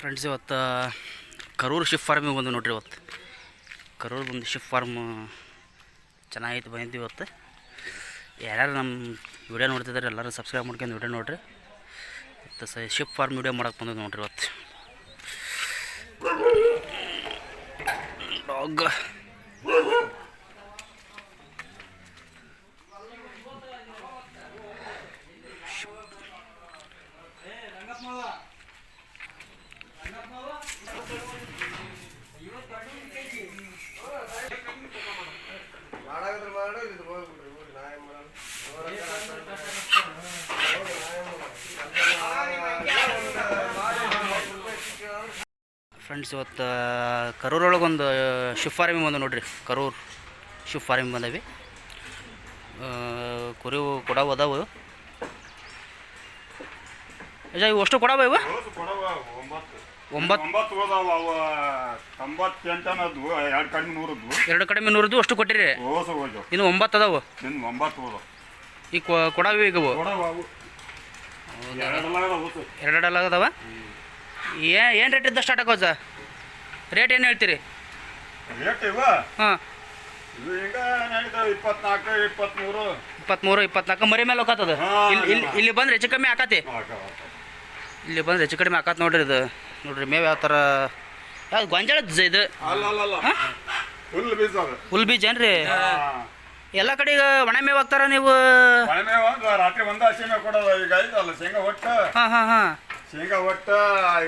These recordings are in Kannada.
ಫ್ರೆಂಡ್ಸ್, ಇವತ್ತು ಕರೂರು ಶಿಫ್ಟ್ ಫಾರ್ಮಿಗೆ ಬಂದು ನೋಡ್ರಿ ಇವತ್ತು. ಕರೂರು ಬಂದು ಶಿಫ್ಟ್ ಫಾರ್ಮ್ ಚೆನ್ನಾಗೈತೆ ಬಂದಿದ್ದು ಇವತ್ತು. ಯಾರ್ಯಾರು ನಮ್ಮ ವಿಡಿಯೋ ನೋಡ್ತಿದ್ದಾರೆ ಎಲ್ಲರೂ ಸಬ್ಸ್ಕ್ರೈಬ್ ಮಾಡ್ಕೊಂಡು ವಿಡಿಯೋ ನೋಡಿರಿ. ಮತ್ತು ಸ ಶಿಫ್ಟ್ ಫಾರ್ಮ್ ವಿಡಿಯೋ ಮಾಡಕ್ಕೆ ಬಂದಿದ್ದು ನೋಡ್ರಿ ಇವತ್ತು. ಡಾಗ್. ಫ್ರೆಂಡ್ಸ್ ಇವತ್ತು ಕರೂರೊಳಗೊಂದು ಒಂದು ಶಿಫ್ ಫಾರ್ಮಿಂಗ್ ಬಂದು ನೋಡ್ರಿ. ಕರೂರ್ ಶಿವ್ ಫಾರ್ಮಿಂಗ್ ಬಂದವಿ ಕುರಿ ಕೊಡ ಅದಾವು ಇವು ಅಷ್ಟು ಕೊಡವ ಇವು? ಕೊಡವ ಒಂಬತ್ತು. ಎರಡು ಕಡಿಮೆ ನೂರದ್ದು. ಅಷ್ಟು ಕೊಟ್ಟಿರಿ. ಇನ್ನು ಒಂಬತ್ತು ಅದಾವು? ಈಗ ಕೊಡವಿ ಈಗ ಕೊಡವ ಎರಡೆರಡಲ್ಲ ಅದಾವ ಏ ಏನು ರೇಟ್ ಇದ್ದ ಸ್ಟಾರ್ಟ್ ಆಗೋದು? ರೇಟ್ ಏನು ಹೇಳ್ತೀರಿ? ಹಾಂ. ಇಪ್ಪತ್ತ್ಮೂರು ಇಪ್ಪತ್ನಾಲ್ಕು ಮರಿ ಮೇಲೆ ಹೋಗತ್ತದ ಇಲ್ಲಿ ಇಲ್ಲಿ ಬಂದ್ರೆ ಹೆಚ್ಚು ಕಮ್ಮಿ ಆಕತಿ? ಇಲ್ಲಿ ಬಂದ್ರೆ ಹೆಚ್ಚು ಕಡಿಮೆ ಆಕತ್ ನೋಡ್ರಿ ಇದು. ನೋಡ್ರಿ ಮೇವ್ ಯಾವ ಥರ ಯಾವ್ದು ಗೊಂಜಾಳದ ಇದು? ಹುಲ್ ಬೀಜ ಏನ್ರಿ? ಎಲ್ಲ ಕಡೆ ಈಗ ಒಣ ಮೇವ್ ಹಾಕ್ತಾರ ನೀವು? ರಾತ್ರಿ ಒಂದ ಹಸಿ ಮೇವ್ ಕೊಡೋದು ಈಗ ಐತಲ್ಲ ಶೇಂಗಾ ಹಾಂ ಹಾಂ ಹಾಂ. ಶೇಂಗಾ ಒಟ್ಟು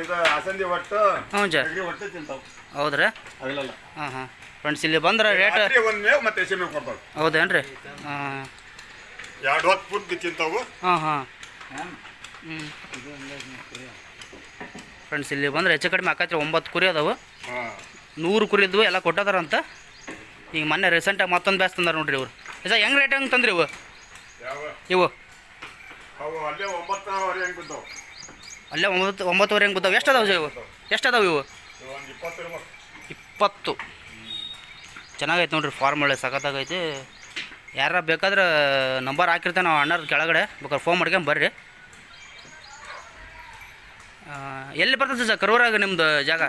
ಇದು ಅಸಂದಿ ಒಟ್ಟು ಹ್ಞೂ ಜ. ಅಗಡಿ ಒಟ್ಟು ತಿಂತಾವ. ಹೌದ್ರಾ? ಅವಿಲ್ಲಲ್ಲ ಹಾಂ ಹಾಂ. ಫ್ರೆಂಡ್ಸ್ ಇಲ್ಲಿ ಬಂದ್ರೆ ರೇಟ್ ರಾತ್ರಿ ಒಂದು ಮೇವು ಮತ್ತೆ ಹಸಿ ಮೇವು ಕೊಡ್ತಾವ ಹೌದೇನ್ರಿ? ಹಾಂ. ಎರಡು ಹೊತ್ತು ಪೂರ್ತಿ ತಿಂತಾವು. ಹಾಂ ಹಾಂ. ಹ್ಞೂ ಫ್ರೆಂಡ್ಸ್ ಇಲ್ಲಿ ಬಂದ್ರೆ ಹೆಚ್ಚು ಕಡಿಮೆ ಆಕತ್ರಿ ಒಂಬತ್ತು ಕುರಿ ಅದಾವು. ಹಾಂ. ನೂರು ಕುರಿ ಇದ್ವು ಎಲ್ಲ ಕೊಟ್ಟದಾರಂತ. ಈಗ ಮೊನ್ನೆ ರೀಸೆಂಟಾಗಿ ಮತ್ತೊಂದು ಬ್ಯಾಸ್ ತಂದಾರ ನೋಡ್ರಿ ಇವ್ರು. ಅಜ್ಜ ಹೆಂಗೆ ರೇಟ್ ಹೆಂಗೆ ತಂದ್ರಿ ಇವು? ಯಾವ? ಇವು. ಅವು ಅಲ್ಲೇ ಒಂಬತ್ತುವರೆ ಹೆಂಗೆ ಬಿದ್ದಾವು ಅಲ್ಲೇ ಒಂಬತ್ತು ಒಂಬತ್ತುವರೆ ಹೆಂಗೆ ಗೊತ್ತಾವೆ ಎಷ್ಟು ಅದಾವೆ ಇವು ಎಷ್ಟು ಅದಾವೆ ಇವು? ಇಪ್ಪತ್ತು. ಚೆನ್ನಾಗೈತೆ ನೋಡ್ರಿ ಫಾರ್ಮ್ ಒಳ್ಳೆ ಸಖತ್ತಾಗೈತಿ. ಯಾರ ಬೇಕಾದ್ರೆ ನಂಬರ್ ಹಾಕಿರ್ತೇನೆ ನಾವು ಅಣ್ಣರ ಕೆಳಗಡೆ. ಬೇಕಾದ್ರೆ ಫೋನ್ ಮಾಡ್ಕೊಂಡು ಬರ್ರಿ. ಎಲ್ಲಿ ಬರ್ತದೆ ಸರ್ ಕರೂರಾಗ ನಿಮ್ಮದು ಜಾಗ?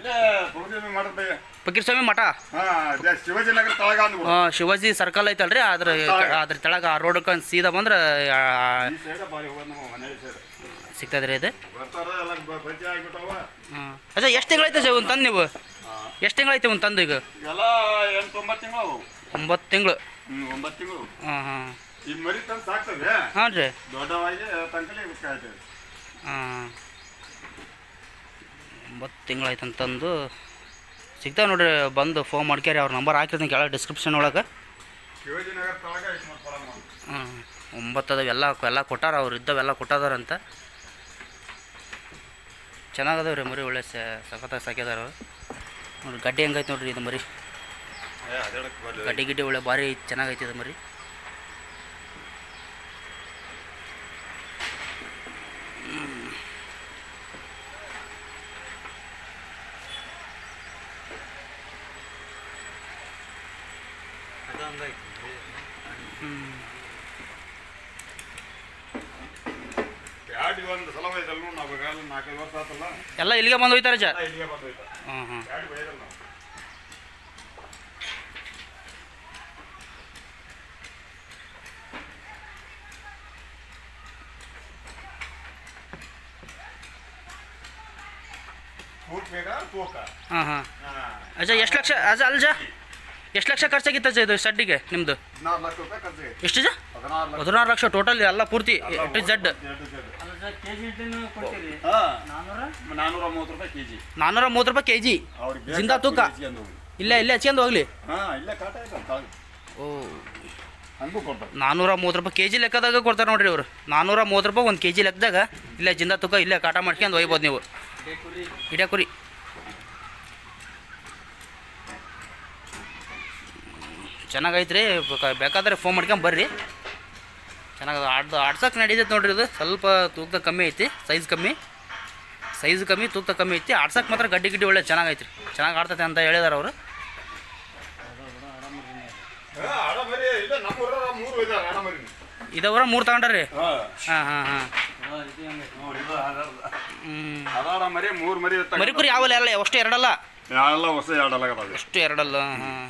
ಫಕೀರ್ ಸ್ವಾಮಿ ಮಠ? ಹಾಂ ಶಿವಾಜಿ ಸರ್ಕಲ್ ಐತಲ್ರಿ? ಅದ್ರ ಅದ್ರ ತೆಳಗ ಆ ರೋಡಕ್ಕೆ ಸೀದಾ ಬಂದ್ರೆ ಸಿಗ್ತದ್ರಿ ಇದು? ಹಾಂ. ಅಜ್ಜ ಎಷ್ಟು ತಿಂಗಳೈತೆ ಸರ್ ಒಂದು ತಂದು ನೀವು? ಎಷ್ಟು ತಿಂಗಳೈತೆ ಒಂದು ತಂದು ಈಗ? ಒಂಬತ್ತು ತಿಂಗಳು. ಹಾಂ ಹಾಂ. ಹಾಂ ರೀ. ಹಾಂ. ಒಂಬತ್ತು ತಿಂಗಳಾಯ್ತು ಅಂತಂದು ಸಿಗ್ತಾವೆ ನೋಡ್ರಿ ಬಂದು ಫೋನ್ ಮಾಡ್ಕ್ಯಾರಿ ಅವ್ರ ನಂಬರ್ ಹಾಕಿರ್ತೀನಿ ಕೆಳಗೆ ಡಿಸ್ಕ್ರಿಪ್ಷನ್ ಒಳಗೆ. ಹಾಂ ಒಂಬತ್ತು ಅದಾವ ಎಲ್ಲ ಎಲ್ಲ ಕೊಟ್ಟಾರ ಅವ್ರು ಇದ್ದವೆಲ್ಲ ಕೊಟ್ಟದಾರಂತ ಚೆನ್ನಾಗದಾವ ರೀ ಮರಿ ಒಳ್ಳೆ ಸಖತ್ತಾಗಿ ಸಾಕ್ಯದಾರ ನೋಡ್ರಿ ಗಡ್ಡಿ ಹೆಂಗೈತೆ ನೋಡ್ರಿ ಇದು ಮರಿ. ಅದಕ್ಕೆ ಬರ್ಲಿ ಗಡ್ಡಿ ಗಿಡ್ಡಿ ಒಳ್ಳೆ ಭಾರಿ ಚೆನ್ನಾಗೈತೆ ಇದು ಮರಿ. ಬ್ಯಾಡಿ ಒಂದು ಸಲ ಒಯ್ದಲ್ಲ ನಾವು ಈಗಾಗಲೇ ನಾಲ್ಕೈದು ವರ್ಷ ಆತಲ್ಲ. ಎಲ್ಲ ಇಲ್ಲಿಗೆ ಬಂದು ಹೋಯ್ತಾರೆ ಸರ್? ಇಲ್ಲಿಗೆ ಬಂದೋಯ್ತು ಹಾಂ ಹಾಂ ಬ್ಯಾಡಿ ಒಯ್ದಲ್ಲ ನಾವು. ಹಾಂ ಹಾಂ. ಅಜ್ಜ ಎಷ್ಟು ಲಕ್ಷ? ಅಜ್ಜ ಅಲ್ಜ? ಎಷ್ಟು ಲಕ್ಷ ಖರ್ಚಾಗಿತ್ತು ಅಜ್ಜ ಇದು ಸಡ್ಡಿಗೆ ನಿಮ್ಮದು ಹದಿನಾರು ಲಕ್ಷ ರೂಪಾಯಿ ಖರ್ಚು ಎಷ್ಟು ಜ? ಹದಿನಾರು ಲಕ್ಷ. ಟೋಟಲ್ ಎಲ್ಲ ಪೂರ್ತಿ ಟು ಜಡ್ ನಾನೂರ? ಮೂವತ್ತು ರೂಪಾಯಿ ಕೆಜಿ. ನಾನ್ನೂರ ಮೂವತ್ತು ರೂಪಾಯಿ ಕೆ ಜಿ ಜಿಂದಾ ತೂಕ? ಇಲ್ಲ ಇಲ್ಲೇ ಹಚ್ಕೊಂಡು ಹೋಗ್ಲಿ. ಹಾ ಇಲ್ಲೇ ಕಾಟ ಐತಂತ ಓ. ನಾನೂರ ನಾನ್ನೂರ ಮೂವತ್ತು ರೂಪಾಯಿ ಕೆ ಜಿ ಲೆಕ್ಕದಾಗ ಕೊಡ್ತಾರೆ ನೋಡ್ರಿ ಇವರು. ನಾನ್ನೂರ ಮೂವತ್ತು ರೂಪಾಯಿ ಒಂದು ಕೆ ಜಿ ಲೆಕ್ಕದಾಗ ಇಲ್ಲೇ ಜಿಂದ ತೂಕ ಇಲ್ಲೇ ಕಾಟ ಮಾಡ್ಕೊಂಡು ಒಯ್ಬೋದು ನೀವು. ಇಡೇ ಕುರಿ. ಚೆನ್ನಾಗೈತ್ರಿ. ರೀ ಬೇಕಾದ್ರೆ ಫೋನ್ ಮಾಡ್ಕೊಂಡು ಬರ್ರಿ. ಚೆನ್ನಾಗಿ ಆಡ್ದು ಆಡ್ಸೋಕೆ ನಡೀತೈತೆ ನೋಡ್ರಿ ಇದು. ಸ್ವಲ್ಪ ತೂಕ ಕಮ್ಮಿ ಐತಿ ಸೈಜ್ ಕಮ್ಮಿ. ಸೈಜ್ ಕಮ್ಮಿ ತೂಕ ಕಮ್ಮಿ ಐತಿ. ಆಡ್ಸೋಕೆ ಮಾತ್ರ ಗಡ್ಡಿ ಗಿಡ್ಡಿ ಒಳ್ಳೆ ಚೆನ್ನಾಗೈತ್ರಿ. ಚೆನ್ನಾಗಿ ಆಡ್ತೈತೆ ಅಂತ ಹೇಳಿದಾರೆ ಅವರು. ಇದಾವ್ರ ಮೂರು ತಗೊಂಡ್ರಿ ಹಾ. ಹಾಂ ಹಾಂ ಹಾಂ. ನೋಡಿ ಇದು ಆಡಲ್ಲ. ಹ್ಞೂ ಅದಾಡ ಮರಿ ಮೂರು ಮರಿ ಮರಿ ಯಾವಲ್ಲ ಎಲ್ಲ ಅಷ್ಟು ಎರಡಲ್ಲ? ಅಷ್ಟು ಎರಡಲ್ಲ ಹಾಂ.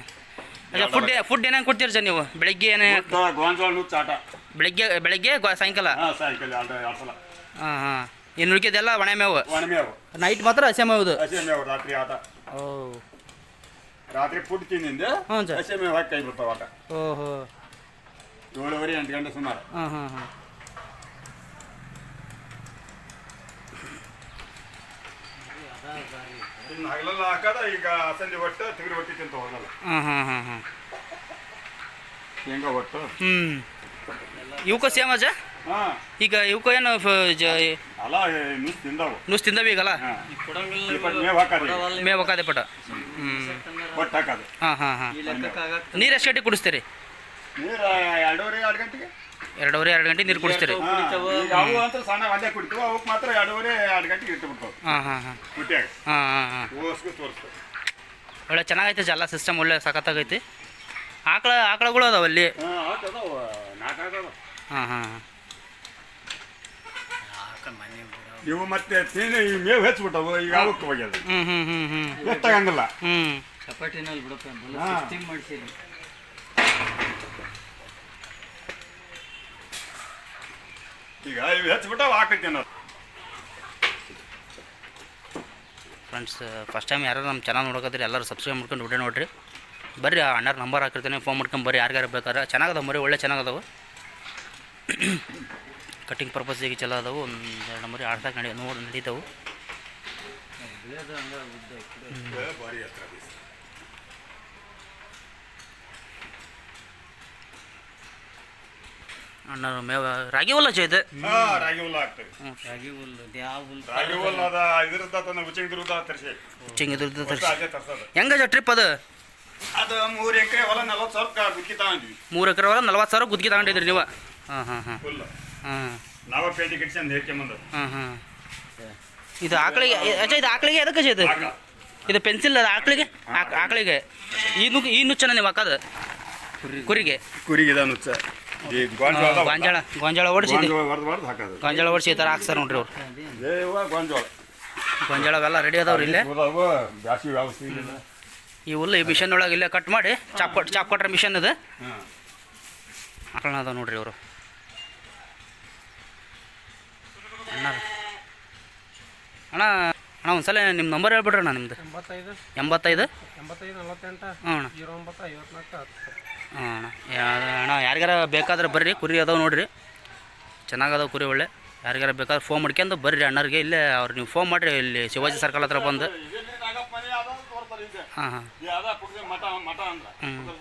ಅಚ್ಚಾ ಫುಡ್ ಫುಡ್ ಏನೇನು ಕೊಡ್ತೀರಿ ಸರ್ ನೀವು? ಬೆಳಗ್ಗೆ ಏನೇ ಮತ್ತು ಗೋಂಜಾಳ ನುಚ್ಚ ಆಟ. ಬೆಳಗ್ಗೆ ಬೆಳಗ್ಗೆ ಗೊ- ಸಾಯಂಕಾಲ? ಹಾಂ ಸಾಯಂಕಾಲ ಎರಡು ಎರಡು ಸಲ. ಹಾಂ ಹಾಂ. ಇನ್ನು ಉಳಿಕೆದೆಲ್ಲ ಒಣ ಮೇವು? ಒಣಮೇವು ನೈಟ್ ಮಾತ್ರ ಹಸೆ ಮೇವು ಹಸಿ ಮೇವು ರಾತ್ರಿ ಆಟ. ಓ. ರಾತ್ರಿ ಫುಡ್ ತಿಂದಿಂದ ಹ್ಞೂ ಸರ್. ಹಸಿ ಮೇವು ಹಾಕಿ ಕೈ ಬಿಡ್ತಾವ ಆಟ. ಓಹೋ. ಏಳುವರೆ ಎಂಟು ಗಂಟೆ ಸುಮಾರು. ಹಾಂ ಹಾಂ ಹಾಂ. ಇನ್ನು ಹಗಲೆಲ್ಲ ಹಾಕದ ಈಗ ಸಂಜೆ ಒಟ್ಟು ತಿಗರಿ ಹೊಟ್ಟಿ ತಿಂತ ಹೋಗಲ್ಲ ಹಾಂ ಹಾಂ ಹಾಂ ಹಾಂ ಶೇಂಗಾ ಒಟ್ಟು. ಹ್ಞೂ ಇವಕ್ಕೂ ಸೇಮ್ ಅಜ್ಜ? ಹಾಂ. ಈಗ ಇವಕ್ಕೂ ಏನು ಫ- ಜ ಅಲ್ಲ ನುಚ್ಚು ತಿಂದವು. ನುಸ್ ತಿಂದವ ಈಗಲ್ಲ? ಇಪ್ಪತ್ತು ಮೇವು ಹಾಕದ ಮೇವು ಹಾಕದೆ ಪಟ ಹ್ಞೂ ಒಟ್ಟು ಹಾಕದು. ಹಾಂ ಹಾಂ ಹಾಂ. ನೀರು ಎಷ್ಟು ಗಂಟೆ ಕುಡಿಸ್ತೀರಿ? ನೀರು ಎರಡೂವರೆ ಎರಡು ಗಂಟೆಗೆ? ಎರಡೂವರೆ ಎರಡು ಗಂಟೆ ನೀರು ಕುಡಿಸ್ತೀರಿ. ಹಾ, ಈಗ ಅವು ಅಂತ ಸಣ್ಣ ಒಂದೇ ಕುಡಿತು ಅವಕ್ಕೆ ಮಾತ್ರ ಎರಡೂವರೆ ಎರಡು ಗಂಟೆಗೆ ಇಟ್ಟು ಬಿಡ್ತಾವೆ ಹಾಂ ಹಾಂ ಹಾಂ. ಕುಟ್ಟಿಯಾಗ. ಹಾಂ ಹಾಂ ಹಾಂ. ಓಸ್ಕು ತೋರಿಸ್ತು ಒಳ್ಳೆ ಚೆನ್ನಾಗೈತೆ ಜಲ್ಲ ಸಿಸ್ಟಮ್ ಒಳ್ಳೆ ಸಖತ್ತಾಗೈತಿ. ಆಕಳ ಆಕಳಗಳು ಅದಾವ ಅಲ್ಲಿ? ಹಾಂ ನಾಲ್ಕು ಹಾಕದ ಹಾಂ ಹಾಂ ಇವು ಮತ್ತೆ ತಿಂದು ಈ ಮೇವು ಹೆಚ್ಚಿಬಿಟ್ಟವು ಈಗ ಅವಕ್ಕೆ ಹೋಗ್ಯದ. ಹ್ಞೂ ಹ್ಞೂ ಹ್ಞೂ ಹ್ಞೂ ಹೆಚ್ಚಾಗಂಗಿಲ್ಲ ಹ್ಞೂ ಚಪಾಟಿನಲ್ಲಿ. ಸಿಸ್ಟಮ್ ಮಾಡಿಸಿರಿ. ಈಗ ಇವು ಹಾಕೈತಿ ಅನ್ನೋದು ಫ್ರೆಂಡ್ಸ್ ಫಸ್ಟ್ ಟೈಮ್ ಯಾರು ನಮ್ಮ ಚಾನಲ್ ನೋಡಕತ್ತೀರಿ ಎಲ್ಲರೂ ಸಬ್ಸ್ಕ್ರೈಬ್ ಮಾಡ್ಕೊಂಡು ವಿಡಿಯೋ ನೋಡ್ರಿ. ಬರ್ರಿ ಆ ಅಣ್ಣರ ನಂಬರ್ ಹಾಕಿರ್ತೀನಿ ಫೋನ್ ಮಾಡ್ಕೊಂಡು ಬರ್ರಿ ಯಾರ್ಯಾರು ಬೇಕಾದ್ರೆ. ಚೆನ್ನಾಗದ ಮರಿ ಒಳ್ಳೆ ಚೆನ್ನಾಗದವು. ಕಟಿಂಗ್ ಪರ್ಪಸ್ಸಿಗೆ ಚಲೋ ಅದಾವು. ಒಂದು ಎರಡು ಮರಿ ಆಡ್ತಾ ನಡಿ ನೋಡಿ ನಡೀತಾವು. ಮೇವ ರಾಗಿ ಹೊಲ ಚೈತೆ ಹಾ ರಾಗಿ ಹುಲ್ಲ ಹಾಕ್ತೇವೆ. ರಾಗಿ ಹುಲ್ಲು ಯಾವ ಹುಲ್ಲು. ರಾಗಿ ಹುಲ್ಲ ಅದ ತನ್ನ ತರಿಸಿ. ತರಿಸಿ. ತರ್ಸೋದು. ಟ್ರಿಪ್ ಅದು ಅದು? ಮೂರು ಎಕರೆ ಹೊಲ ನಲವತ್ತು ಸಾವಿರ ಗುತ್ತಿ ತಗೊಂಡ್ವಿ. ಮೂರು ಎಕರೆ ಹೊಲ ನಲ್ವತ್ತು ಸಾವಿರ ಗುತ್ತಿಗೆ ತಗೊಂಡಿದ್ರಿ ನೀವು. ಹಾಂ ಹಾಂ ಹಾಂ. ಹಾಂ. ನಾವ ಪೇಟೆ ಕಿಟ್ಸಂದು ಹೇಳ್ಕೊಂಬಂದು ಹಾಂ ಹಾಂ. ಇದು ಆಕಳಿಗೆ ಅಜ್ಜ ಇದು ಆಕಳಿಗೆ ಎದಕ್ಕೆ ಅಜ್ಜ ಇದು ಪೆನ್ಸಿಲ್ ಅದ ಆಕಳಿಗೆ? ಆಕ್- ಆಕಳಿಗೆ. ಈ ನು ಈ ನುಚ್ಚನ ನೀವು ಹಾಕೋದು. ಕುರಿಗೆ. ಕುರಿಗೆ ಇದ ನುಚ್ಚ. ಈ ಗೊಂಜಾಳ ಅದಾವ. ಗೊಂಜಾಳ ಗಾಂಜಾಳ ಓಡಿಸಿದ್ವಿ ಗೋಂಜಾಳ ಹೊಡ್ದು ಹೊಡ್ದು ಹಾಕೋದು. ಗಾಂಜಾಳ ಓಡಿಸಿ ಈ ಥರ ಹಾಕ್ತಾರೆ ನೋಡ್ರಿ ಅವ್ರು. ಗೊಂಜಾಳ ಗೋಂಜಾಳ. ಗಾಂಜಾಳ ಅವೆಲ್ಲ ರೆಡಿ ಅದಾವ್ರಿ ಇಲ್ಲೇ? ಬ್ಯಾಸಿಗೆ ವ್ಯವಸ್ಥೆ ಇಲ್ಲ ಈ ಹುಲ್ಲು ಈ ಮಿಷನ್ ಒಳಗೆ ಇಲ್ಲೇ ಕಟ್ ಮಾಡಿ ಚಾಪ್ ಕೊಟ್ ಚಾಪ್ ಕೊಟ್ರೆ ಮಿಷನ್ ಅದು ಹಾಂ. ಹಾಕೋಣ ಅದಾವ ನೋಡ್ರಿ ಅವರು ಅಣ್ಣ ಅಣ್ಣ ಅಣ್ಣ ಒಂದ್ಸಲ ನಿಮ್ಮ ನಂಬರ್ ಹೇಳ್ಬಿಡ್ರಿ ಅಣ್ಣ ನಿಮ್ದು. ಎಂಬತ್ತೈದು. ಎಂಬತ್ತೈದು? ಎಂಬತ್ತೈದು ನಲವತ್ತೆಂಟು. ಹ್ಞೂ ಅಣ್ಣ. ಜೀರೋ ಒಂಬತ್ತು ಐವತ್ನಾಲ್ಕು ಹತ್ತು. ಹ್ಞೂ ಅಣ್ಣ ಯಾರಿಗಾರ ಬೇಕಾದ್ರೆ ಬರ್ರಿ ಕುರಿ ಅದಾವೆ ನೋಡ್ರಿ. ಚೆನ್ನಾಗದಾವೆ ಕುರಿ ಒಳ್ಳೆ. ಯಾರಿಗಾರ ಬೇಕಾದ್ರೆ ಫೋನ್ ಮಾಡ್ಕೊಂಡು ಬರ್ರಿ ಅಣ್ಣರಿಗೆ. ಇಲ್ಲೇ ಅವ್ರು ನೀವು ಫೋನ್ ಮಾಡಿರಿ ಇಲ್ಲಿ ಶಿವಾಜಿ ಸರ್ಕಲ್ ಹತ್ರ ಬಂದು. ಹಾಂ ಹಾಂ. ಹ್ಞೂ